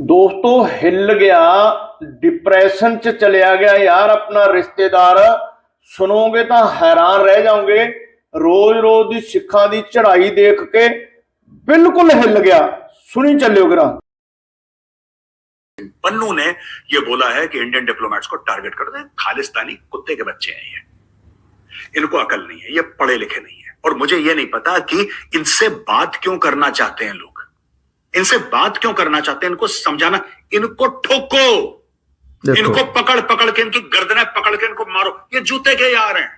ਦੋਸਤੋ ਹਿੱਲ ਗਿਆ ਡਿਪਰੈਸ਼ਨ ਚ ਚਲਿਆ ਗਿਆ ਯਾਰ ਆਪਣਾ ਰਿਸ਼ਤੇਦਾਰ ਸੁਣੋਗੇ ਤਾਂ ਹੈਰਾਨ ਰਹਿ ਜਾਓਗੇ ਰੋਜ਼-ਰੋਜ਼ ਦੀ ਸਿੱਖਾਂ ਦੀ ਚੜ੍ਹਾਈ ਦੇਖ ਕੇ ਬਿਲਕੁਲ ਹਿੱਲ ਗਿਆ ਸੁਣੀ ਚੱਲਿਓ ਗਰਾ पन्नू ने ये बोला है कि इंडियन डिप्लोमेट्स को टारगेट कर दे खालिस्तानी कुत्ते के बच्चे हैं ये इनको अकल नहीं है ये पढ़े लिखे नहीं है और मुझे ये नहीं पता कि इनसे बात क्यों करना चाहते हैं लोग इनसे बात क्यों करना चाहते हैं इनको समझाना इनको ठोको इनको पकड़ पकड़ के इनकी गर्दनें पकड़ के इनको मारो ये जूते के यार हैं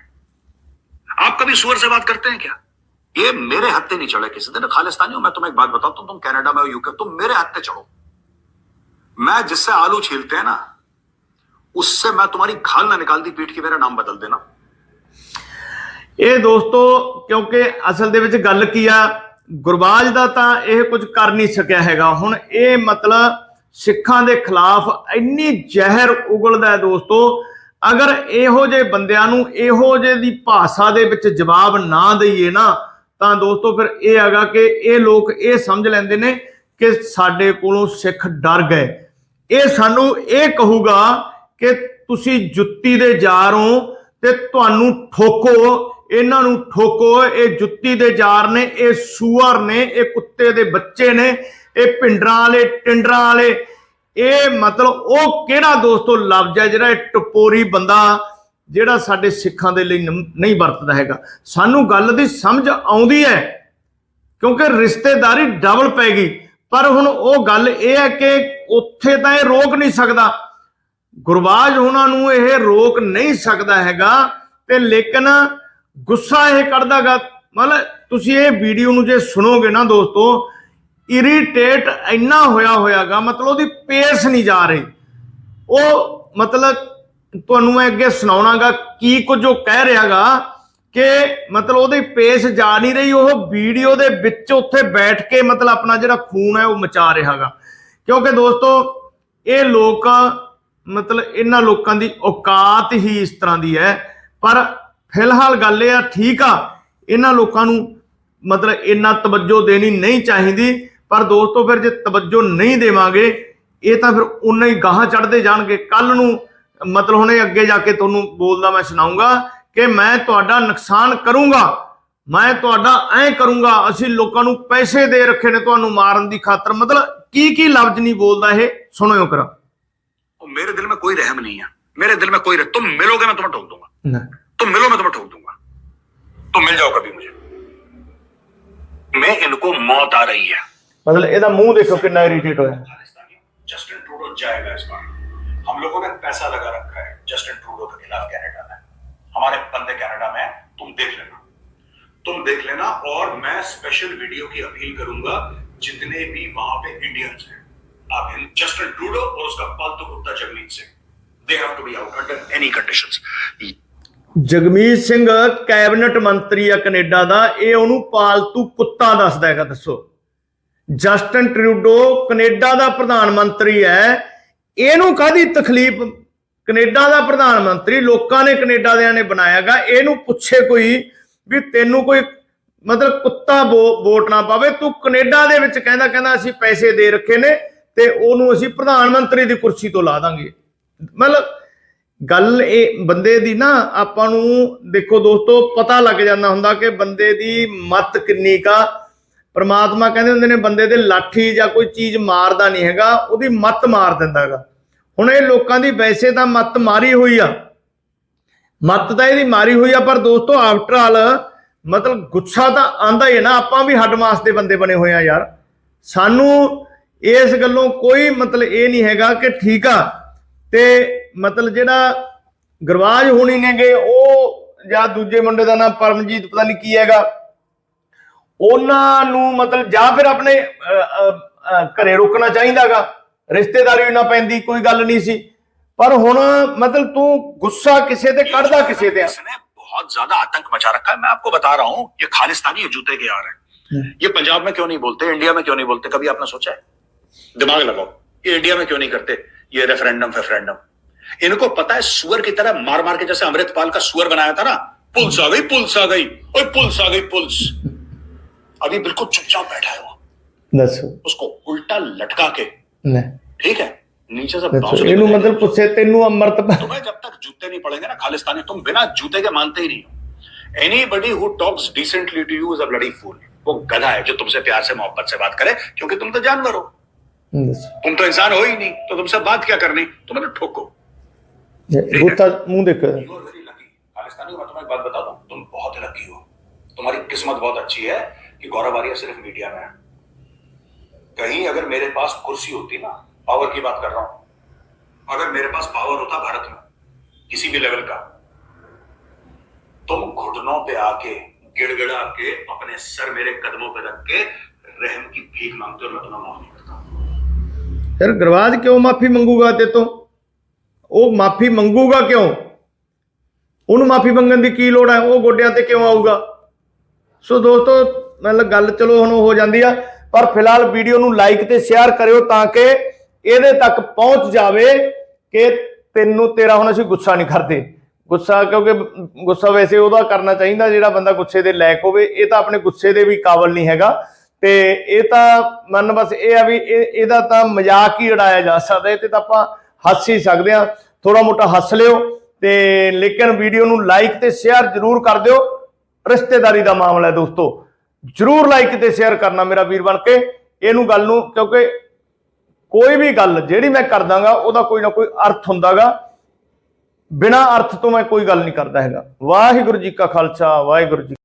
आप कभी सुअर से बात करते हैं क्या ये मेरे हत्थे नहीं चढ़े किसी दिन खालिस्तानी हूं मैं तुम्हें एक बात बताता हूं तुम कनाडा में हो यूके तुम मेरे हत्थे चढ़ो मैं जिससे आलू छीलते हैं ना उससे मैं तुम्हारी खाल ना निकाल दी पीठ की मेरा नाम बदल देना ਇਹ ਦੋਸਤੋ ਕਿਉਂਕਿ ਅਸਲ ਦੇ ਵਿੱਚ ਗੱਲ ਕੀ ਆ ਗੁਰਬਾਜ ਦਾ ਤਾਂ ਇਹ ਕੁਝ ਕਰ ਨਹੀਂ ਸਕਿਆ ਹੈਗਾ। ਹੁਣ ਇਹ ਮਤਲਬ ਸਿੱਖਾਂ ਦੇ ਖਿਲਾਫ ਇੰਨੀ ਜ਼ਹਿਰ ਉਗਲਦਾ ਹੈ ਦੋਸਤੋ, ਅਗਰ ਇਹੋ ਜਿਹੇ ਬੰਦਿਆਂ ਨੂੰ ਇਹੋ ਜਿਹੇ ਦੀ ਭਾਸ਼ਾ ਦੇ ਵਿੱਚ ਜਵਾਬ ਨਾ ਦਈਏ ਨਾ, ਤਾਂ ਦੋਸਤੋ ਫਿਰ ਇਹ ਹੈਗਾ ਕਿ ਇਹ ਲੋਕ ਇਹ ਸਮਝ ਲੈਂਦੇ ਨੇ ਕਿ ਸਾਡੇ ਕੋਲੋਂ ਸਿੱਖ ਡਰ ਗਏ। ਇਹ ਸਾਨੂੰ ਇਹ ਕਹੂਗਾ ਕਿ ਤੁਸੀਂ ਜੁੱਤੀ ਦੇ ਜਾਰ ਹੋ ਤੇ ਤੁਹਾਨੂੰ ਠੋਕੋ ਇਹਨਾਂ ਨੂੰ ਠੋਕੋ, ਇਹ ਜੁੱਤੀ ਦੇ ਜਾਰ ਨੇ, ਇਹ ਸੂਅਰ ਨੇ, ਇਹ ਕੁੱਤੇ ਦੇ ਬੱਚੇ ਨੇ, ਇਹ ਪਿੰਡਰਾਂ ਵਾਲੇ, ਟਿੰਡਰਾਂ ਵਾਲੇ। ਇਹ ਮਤਲਬ ਉਹ ਕਿਹੜਾ ਦੋਸਤੋ ਲਫ਼ਜ਼ ਹੈ ਜਿਹੜਾ ਇਹ ਟਪੋਰੀ ਬੰਦਾ ਜਿਹੜਾ ਸਾਡੇ ਸਿੱਖਾਂ ਦੇ ਲਈ ਨਹੀਂ ਵਰਤਦਾ ਹੈਗਾ। ਸਾਨੂੰ ਗੱਲ ਦੀ ਸਮਝ ਆਉਂਦੀ ਹੈ, ਕਿਉਂਕਿ ਰਿਸ਼ਤੇਦਾਰੀ ਡਬਲ ਪੈ ਗਈ। ਪਰ ਹੁਣ ਉਹ ਗੱਲ ਇਹ ਹੈ ਕਿ ਉੱਥੇ ਤਾਂ ਇਹ ਰੋਕ ਨਹੀਂ ਸਕਦਾ। ਗੁਰਬਾਜ ਉਹਨਾਂ ਨੂੰ ਇਹ ਰੋਕ ਨਹੀਂ ਸਕਦਾ ਹੈਗਾ, ਤੇ ਲੇਕਿਨ ਗੁੱਸਾ ਇਹ ਕੱਢਦਾਗਾ ਮਤਲਬ ਤੁਸੀਂ ਇਹ ਵੀਡੀਓ ਨੂੰ ਜੇ ਸੁਣੋਗੇ ਨਾ ਦੋਸਤੋ ਇਰੀਟੇਟ ਇੰਨਾ ਹੋਇਆ ਹੋਇਆਗਾ ਮਤਲਬ ਉਹਦੀ ਪੇਸ ਨਹੀਂ ਜਾ ਰਹੀ। ਉਹ ਮਤਲਬ ਤੁਹਾਨੂੰ ਮੈਂ ਅੱਗੇ ਸੁਣਾਉਣਾਗਾ ਕੀ ਕੁਝ ਉਹ ਕਹਿ ਰਿਹਾਗਾ ਕਿ ਮਤਲਬ ਉਹਦੀ ਪੇਸ ਜਾ ਨਹੀਂ ਰਹੀ, ਉਹ ਵੀਡੀਓ ਦੇ ਵਿੱਚ ਉੱਥੇ ਬੈਠ ਕੇ ਮਤਲਬ ਆਪਣਾ ਜਿਹੜਾ ਖੂਨ ਹੈ ਉਹ ਮਚਾ ਰਿਹਾਗਾ ਕਿਉਂਕਿ ਦੋਸਤੋ, ਇਹ ਲੋਕ ਮਤਲਬ ਇਹਨਾਂ ਲੋਕਾਂ ਦੀ ਔਕਾਤ ਹੀ ਇਸ ਤਰ੍ਹਾਂ ਦੀ ਹੈ। ਪਰ ਫਿਲਹਾਲ ਗੱਲ ਇਹ ਆ ਠੀਕ ਆ ਇਹਨਾਂ ਲੋਕਾਂ ਨੂੰ ਮਤਲਬ ਇੰਨਾ ਤਵੱਜੋ ਦੇਣੀ ਨਹੀਂ ਚਾਹੀਦੀ ਪਰ ਦੋਸਤੋ ਫਿਰ ਜੇ ਤਵੱਜੋ ਨਹੀਂ ਦੇਵਾਂਗੇ ਇਹ ਤਾਂ ਫਿਰ ਉਨਾ ਹੀ ਗਾਹਾਂ ਚੜਦੇ ਜਾਣਗੇ। ਕੱਲ ਨੂੰ ਮਤਲਬ ਹੁਣੇ ਅੱਗੇ ਜਾ ਕੇ ਤੁਹਾਨੂੰ ਬੋਲਦਾ ਮੈਂ ਸੁਣਾਉਂਗਾ ਕਿ ਮੈਂ ਤੁਹਾਡਾ ਨੁਕਸਾਨ ਕਰੂੰਗਾ ਮੈਂ ਤੁਹਾਡਾ ਐ ਕਰੂੰਗਾ ਅਸੀਂ ਲੋਕਾਂ ਨੂੰ ਪੈਸੇ ਦੇ ਰੱਖੇ ਨੇ ਤੁਹਾਨੂੰ ਮਾਰਨ ਦੀ ਖਾਤਰ। ਮਤਲਬ ਕੀ ਕੀ ਲਫ਼ਜ਼ ਨਹੀਂ ਬੋਲਦਾ ਇਹ ਸੁਣਿਓ ਕਰਾ ਮੇਰੇ ਦਿਲ ਮੇ ਕੋਈ ਰਹਿਮ ਨਹੀਂ ਆ। ਮੇਰੇ ਦਿਲ ਮੇ ਕੋਈ ਰਹਿਮ ਤੁਮ ਮਿਲੋਗੇ ਮੈਂ ਤੁਹਾਨੂੰ ਠੋਕ ਦੂੰਗਾ तुम मिलो मैं तुम्हें ठोक दूंगा तुम मिल जाओ कभी मुझे मैं इनको मौत आ रही है ਮਤਲਬ ਇਹਦਾ ਮੂੰਹ ਦੇਖੋ ਕਿੰਨਾ ਇਰੀਟੇਟ ਹੋਇਆ जस्टिन ट्रूडो जाएगा इस बार हम लोगों ने पैसा लगा रखा है जस्टिन ट्रूडो के खिलाफ कनाडा में हमारे बंदे कनाडा में हैं, तुम देख लेना तुम देख लेना और मैं स्पेशल वीडियो की अपील करूंगा जितने भी वहां पे इंडियंस हैं आप जस्टिन ट्रूडो और उसका पालतू कुत्ता Jagmeet Singh they have to be out under any conditions Jagmeet Singh cabinet ਮੰਤਰੀ ਆ ਕੈਨੇਡਾ ਦਾ, ਇਹ ਉਹਨੂੰ ਪਾਲਤੂ ਕੁੱਤਾ ਦੱਸਦਾ ਹੈਗਾ, ਦੱਸੋ। ਜਸਟਨ ਟਰੂਡੋ ਕੈਨੇਡਾ ਦਾ ਪ੍ਰਧਾਨ ਮੰਤਰੀ ਹੈ। ਇਹਨੂੰ ਕਾਦੀ ਤਕਲੀਫ? ਕੈਨੇਡਾ ਦਾ ਪ੍ਰਧਾਨ ਮੰਤਰੀ, ਲੋਕਾਂ ਨੇ ਕੈਨੇਡਾ ਦਿਆਂ ਨੇ ਬਣਾਇਆਗਾ ਇਹਨੂੰ ਪੁੱਛੇ ਕੋਈ ਵੀ ਤੈਨੂੰ ਕੋਈ ਮਤਲਬ ਕੁੱਤਾ ਵੋ- ਵੋਟ ਨਾ ਪਾਵੇ, ਤੂੰ ਕੈਨੇਡਾ ਦੇ ਵਿੱਚ ਕਹਿੰਦਾ ਕਹਿੰਦਾ ਅਸੀਂ ਪੈਸੇ ਦੇ ਰੱਖੇ ਨੇ ਤੇ ਉਹਨੂੰ ਅਸੀਂ ਪ੍ਰਧਾਨ ਮੰਤਰੀ ਦੀ ਕੁਰਸੀ ਤੋਂ ਲਾ ਦਾਂਗੇ। ਮਤਲਬ ਗੱਲ ਇਹ ਬੰਦੇ ਦੀ ਨਾ ਆਪਾਂ ਨੂੰ ਦੇਖੋ ਦੋਸਤੋ ਪਤਾ ਲੱਗ ਜਾਂਦਾ ਹੁੰਦਾ ਕਿ ਬੰਦੇ ਦੀ ਮਤ ਕਿੰਨੀ ਕਾ ਪਰਮਾਤਮਾ ਕਹਿੰਦੇ ਹੁੰਦੇ ਨੇ ਬੰਦੇ ਦੇ ਲਾਠੀ ਜਾਂ ਕੋਈ ਚੀਜ਼ ਮਾਰਦਾ ਨਹੀਂ ਹੈਗਾ, ਉਹਦੀ ਮਤ ਮਾਰ ਦਿੰਦਾ ਹੈਗਾ। ਹੁਣ ਇਹ ਲੋਕਾਂ ਦੀ ਵੈਸੇ ਤਾਂ ਮਤ ਮਾਰੀ ਹੋਈ ਆ। ਮਤ ਤਾਂ ਇਹਦੀ ਮਾਰੀ ਹੋਈ ਆ, ਪਰ ਦੋਸਤੋ ਆਫਟਰ ਆਲ ਮਤਲਬ ਗੁੱਸਾ ਤਾਂ ਆਂਦਾ ਹੀ ਹੈ ਨਾ, ਆਪਾਂ ਵੀ ਹੱਡ ਮਾਸ ਦੇ ਬੰਦੇ ਬਣੇ ਹੋਏ ਆ ਯਾਰ। ਸਾਨੂੰ ਇਸ ਗੱਲੋਂ ਕੋਈ ਮਤਲਬ ਇਹ ਨਹੀਂ ਹੈਗਾ ਕਿ ਠੀਕ ਆ। ਤੇ ਮਤਲਬ ਜਿਹੜਾ ਗਰਵਾਜ ਹੋਣੀ ਨੇਗੇ ਉਹ ਜਾਂ ਦੂਜੇ ਮੁੰਡੇ ਦਾ ਨਾਮ ਪਰਮਜੀਤ ਪਤਾ ਨਹੀਂ ਕੀ ਹੈਗਾ ਉਹਨਾਂ ਨੂੰ ਮਤਲਬ ਜਾਂ ਫਿਰ ਆਪਣੇ ਅ, ਅ, ਅ, ਘਰੇ ਰੁਕਣਾ ਚਾਹੀਦਾਗਾ ਰਿਸ਼ਤੇਦਾਰੀ ਵੀ ਨਾ ਪੈਂਦੀ ਕੋਈ ਗੱਲ ਨਹੀਂ ਸੀ ਪਰ ਹੁਣ ਮਤਲਬ ਤੂੰ ਗੁੱਸਾ ਕਿਸੇ ਤੇ ਕੱਢਦਾ ਕਿਸੇ ਤੇ ਆ। इसने बहुत ज्यादा आतंक मचा रखा है मैं आपको बता रहा हूं ये खालिस्तानी ये जूते के यार हैं ये पंजाब में क्यों नहीं बोलते इंडिया में क्यों नहीं बोलते कभी आपने सोचा है दिमाग लगाओ ये इंडिया में क्यों नहीं करते ये रेफरेंडम फेफरेंडम इनको पता है सुअर की तरह मार मार के जैसे अमृतपाल का सुअर बनाया था ना पुलिस आ गई पुलिस आ गई ओए पुलिस आ गई पुलिस अभी बिल्कुल चुपचाप बैठा है वो ਦੱਸੋ उसको उल्टा लटका के ਲੈ ठीक है नीचे से ਦੱਸੋ बांसुरी ਇਹਨੂੰ बजाएंगे। ਮਤਲਬ ਪੁੱਛੇ ਤੈਨੂੰ ਅੰਮ੍ਰਿਤ ਪ- तुम्हें जब तक जूते नहीं पड़ेंगे ना खालिस्तानी तुम बिना जूते के मानते ही नहीं हो anybody who talks decently to you is a bloody fool वो गधा है जो तुमसे प्यार से मोहब्बत से बात करे क्योंकि तुम तो जानवर हो ਦੱਸੋ तुम तो इंसान हो ही नहीं तो तुमसे बात क्या करनी तुम तो ठोको गुत्ता मुँह देख। तो मैं तुम्हें एक बात बताता हूँ। तुम बहुत लकी हो। तुम्हारी किस्मत बहुत अच्छी है कि गौरव आर्या सिर्फ़ मीडिया में है। कहीं अगर मेरे पास कुर्सी होती ना पावर की बात कर रहा हूँ। अगर मेरे पास पावर होता भारत में किसी भी लेवल का तुम घुटनों पे आके गिड़गिड़ा के अपने सर मेरे कदमों पे रख के रहम की भीख मांगते हो मैं तुम्हें माफ़ नहीं करता। यार ग्रवाज क्यों माफ़ी मंगूँगा देता तो? हूँ ਉਹ ਮਾਫੀ ਮੰਗੂਗਾ ਕਿਉਂ? ਉਹਨੂੰ ਮਾਫੀ ਮੰਗਣ ਦੀ ਕੀ ਲੋੜ ਹੈ? ਉਹ ਗੋਡਿਆਂ ਤੇ ਕਿਉਂ ਆਊਗਾ? ਸੋ ਦੋਸਤੋ ਮਤਲਬ ਗੱਲ ਚਲੋ ਹੁਣ ਹੋ ਜਾਂਦੀ ਆ, ਪਰ ਫਿਲਹਾਲ ਵੀਡੀਓ ਨੂੰ ਲਾਈਕ ਤੇ ਸ਼ੇਅਰ ਕਰਿਓ ਤਾਂ ਕਿ ਇਹਦੇ ਤੱਕ ਪਹੁੰਚ ਜਾਵੇ ਕਿ ਤੈਨੂੰ ਤੇਰਾ ਹੁਣ ਅਸੀਂ ਗੁੱਸਾ ਨਹੀਂ ਕਰਦੇ। ਗੁੱਸਾ ਕਿਉਂਕਿ ਗੁੱਸਾ ਵੈਸੇ ਉਹਦਾ ਕਰਨਾ ਚਾਹੀਦਾ, ਜਿਹੜਾ ਬੰਦਾ ਗੁੱਸੇ ਦੇ ਲਾਇਕ ਹੋਵੇ, ਇਹ ਤਾਂ ਆਪਣੇ ਗੁੱਸੇ ਦੇ ਵੀ ਕਾਬਲ ਨਹੀਂ ਹੈਗਾ। ਤੇ ਇਹ ਤਾਂ ਮਨ ਬਸ ਇਹ ਆ ਵੀ ਇਹ, ਇਹਦਾ ਤਾਂ ਮਜ਼ਾਕ ਹੀ ਉਡਾਇਆ ਜਾ ਸਕਦਾ, ਇਹ ਤੇ ਤਾਂ ਆਪਾਂ ਹੱਸ ਹੀ ਸਕਦੇ ਆ ਥੋੜਾ ਮੋਟਾ ਹੱਸ ਲਿਓ ਤੇ ਲੇਕਿਨ ਵੀਡੀਓ ਨੂੰ ਲਾਈਕ ਤੇ ਸ਼ੇਅਰ ਜ਼ਰੂਰ ਕਰ ਦਿਓ। ਰਿਸ਼ਤੇਦਾਰੀ ਦਾ ਮਾਮਲਾ ਹੈ ਦੋਸਤੋ। ਜ਼ਰੂਰ ਲਾਈਕ ਤੇ ਸ਼ੇਅਰ ਕਰਨਾ ਮੇਰਾ ਵੀਰ ਬਣ ਕੇ। ਇਹਨੂੰ ਗੱਲ ਨੂੰ ਕਿਉਂਕਿ ਕੋਈ ਵੀ ਗੱਲ ਜਿਹੜੀ ਮੈਂ ਕਰਦਾਗਾ ਉਹਦਾ ਕੋਈ ਨਾ ਕੋਈ ਅਰਥ ਹੁੰਦਾਗਾ। ਬਿਨਾ ਅਰਥ ਤੋਂ ਮੈਂ ਕੋਈ ਗੱਲ ਨਹੀਂ ਕਰਦਾ ਹੈਗਾ। ਵਾਹਿਗੁਰੂ ਜੀ ਕਾ ਖਾਲਸਾ, ਵਾਹਿਗੁਰੂ ਜੀ